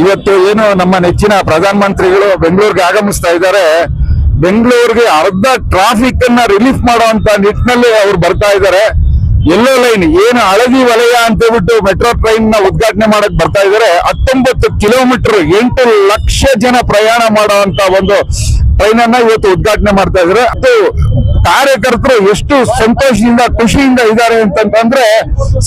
ಇವತ್ತು ಏನು ನಮ್ಮ ನೆಚ್ಚಿನ ಪ್ರಧಾನಮಂತ್ರಿಗಳು ಬೆಂಗಳೂರಿಗೆ ಆಗಮಿಸ್ತಾ ಇದ್ದಾರೆ. ಬೆಂಗಳೂರಿಗೆ ಅರ್ಧ ಟ್ರಾಫಿಕ್ ಅನ್ನ ರಿಲೀಫ್ ಮಾಡುವಂತ ನಿಟ್ಟಿನಲ್ಲಿ ಅವ್ರು ಬರ್ತಾ ಇದ್ದಾರೆ. ಎಲ್ಲೋ ಲೈನ್ ಏನು ಹಳದಿ ವಲಯ ಅಂತ ಹೇಳ್ಬಿಟ್ಟು ಮೆಟ್ರೋ ಟ್ರೈನ್ನ ಉದ್ಘಾಟನೆ ಮಾಡಕ್ ಬರ್ತಾ ಇದ್ದಾರೆ. ಹತ್ತೊಂಬತ್ತು ಕಿಲೋಮೀಟರ್ ಎಂಟು ಲಕ್ಷ ಜನ ಪ್ರಯಾಣ ಮಾಡುವಂತ ಒಂದು ಟ್ರೈನ್ ಅನ್ನ ಇವತ್ತು ಉದ್ಘಾಟನೆ ಮಾಡ್ತಾ ಇದ್ದಾರೆ. ಕಾರ್ಯಕರ್ತರು ಎಷ್ಟು ಸಂತೋಷದಿಂದ, ಖುಷಿಯಿಂದ ಇದ್ದಾರೆ ಅಂತಂತಂದ್ರೆ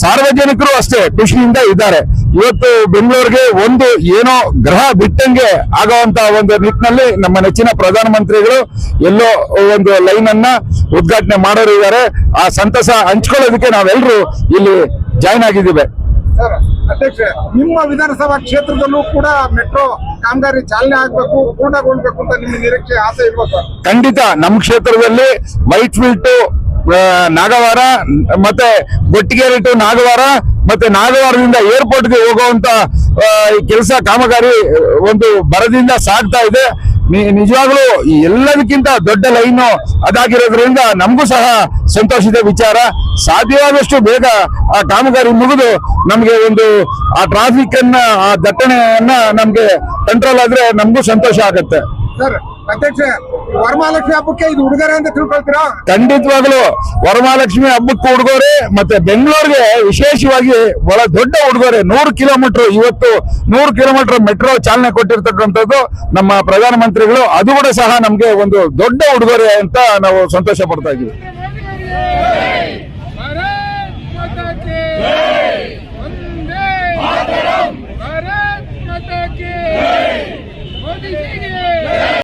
ಸಾರ್ವಜನಿಕರು ಅಷ್ಟೇ ಖುಷಿಯಿಂದ ಇದ್ದಾರೆ. ಇವತ್ತು ಬೆಂಗಳೂರಿಗೆ ಒಂದು ಏನೋ ಗ್ರಹ ಬಿಟ್ಟಂಗೆ ಆಗುವಂತ ಒಂದು ನಿಟ್ಟಿನಲ್ಲಿ ನಮ್ಮ ನೆಚ್ಚಿನ ಪ್ರಧಾನಮಂತ್ರಿಗಳು ಎಲ್ಲೋ ಒಂದು ಲೈನ್ ಅನ್ನ ಉದ್ಘಾಟನೆ ಮಾಡೋರು ಇದ್ದಾರೆ. ಆ ಸಂತಸ ಹಂಚ್ಕೊಳ್ಳೋದಕ್ಕೆ ನಾವೆಲ್ಲರೂ ಇಲ್ಲಿ ಜಾಯ್ನ್ ಆಗಿದ್ದೀವಿ. ಅಧ್ಯಕ್ಷ ನಿಮ್ಮ ವಿಧಾನಸಭಾ ಕ್ಷೇತ್ರದಲ್ಲೂ ಕೂಡ ಮೆಟ್ರೋ ಕಾಮಗಾರಿ ಚಾಲನೆ ಆಗ್ಬೇಕು, ಪೂರ್ಣಗೊಳ್ಬೇಕು ಅಂತ ನಿಮ್ಮ ನಿರೀಕ್ಷೆ, ಆಸೆ ಇರ್ಬೇಕು. ಖಂಡಿತ ನಮ್ಮ ಕ್ಷೇತ್ರದಲ್ಲಿ ವೈಟ್ ಫೀಲ್ಡ್ ನಾಗವಾರ, ಮತ್ತೆ ಗೊಟ್ಟಿಗೆರೆ ಟು ನಾಗವಾರ, ಮತ್ತೆ ನಾಗವಾರದಿಂದ ಏರ್ಪೋರ್ಟ್ಗೆ ಹೋಗುವಂತ ಕೆಲಸ ಕಾಮಗಾರಿ ಒಂದು ಬರದಿಂದ ಸಾಗ್ತಾ ಇದೆ. ನಿಜವಾಗ್ಲೂ ಎಲ್ಲದಕ್ಕಿಂತ ದೊಡ್ಡ ಲೈನು ಅದಾಗಿರೋದ್ರಿಂದ ನಮಗೂ ಸಹ ಸಂತೋಷದ ವಿಚಾರ. ಸಾಧ್ಯವಾದಷ್ಟು ಬೇಗ ಆ ಕಾಮಗಾರಿ ಮುಗಿದು ನಮಗೆ ಒಂದು ಆ ಟ್ರಾಫಿಕ್ ಅನ್ನ, ಆ ದಟ್ಟಣೆಯನ್ನ ನಮ್ಗೆ ಕಂಟ್ರೋಲ್ ಆದ್ರೆ ನಮಗೂ ಸಂತೋಷ ಆಗತ್ತೆ. ಅಧ್ಯಕ್ಷ, ವರಮಹಾಲಕ್ಷ್ಮಿ ಹಬ್ಬಕ್ಕೆ ಇದು ಉಡುಗೊರೆ ಅಂತ ತಿಳ್ಕೊಳ್ತೀರಾ? ಖಂಡಿತವಾಗ್ಲು, ವರಮಹಾಲಕ್ಷ್ಮಿ ಹಬ್ಬಕ್ಕೆ ಉಡುಗೊರೆ, ಮತ್ತೆ ಬೆಂಗಳೂರಿಗೆ ವಿಶೇಷವಾಗಿ ಬಹಳ ದೊಡ್ಡ ಉಡುಗೊರೆ, ನೂರು ಕಿಲೋಮೀಟರ್, ಇವತ್ತು ನೂರು ಕಿಲೋಮೀಟರ್ ಮೆಟ್ರೋ ಚಾಲನೆ ಕೊಟ್ಟಿರ್ತಕ್ಕಂಥದ್ದು ನಮ್ಮ ಪ್ರಧಾನಮಂತ್ರಿಗಳು. ಅದು ಕೂಡ ಸಹ ನಮ್ಗೆ ಒಂದು ದೊಡ್ಡ ಉಡುಗೊರೆ ಅಂತ ನಾವು ಸಂತೋಷ ಪಡ್ತಾ ಇದ್ದೀವಿ.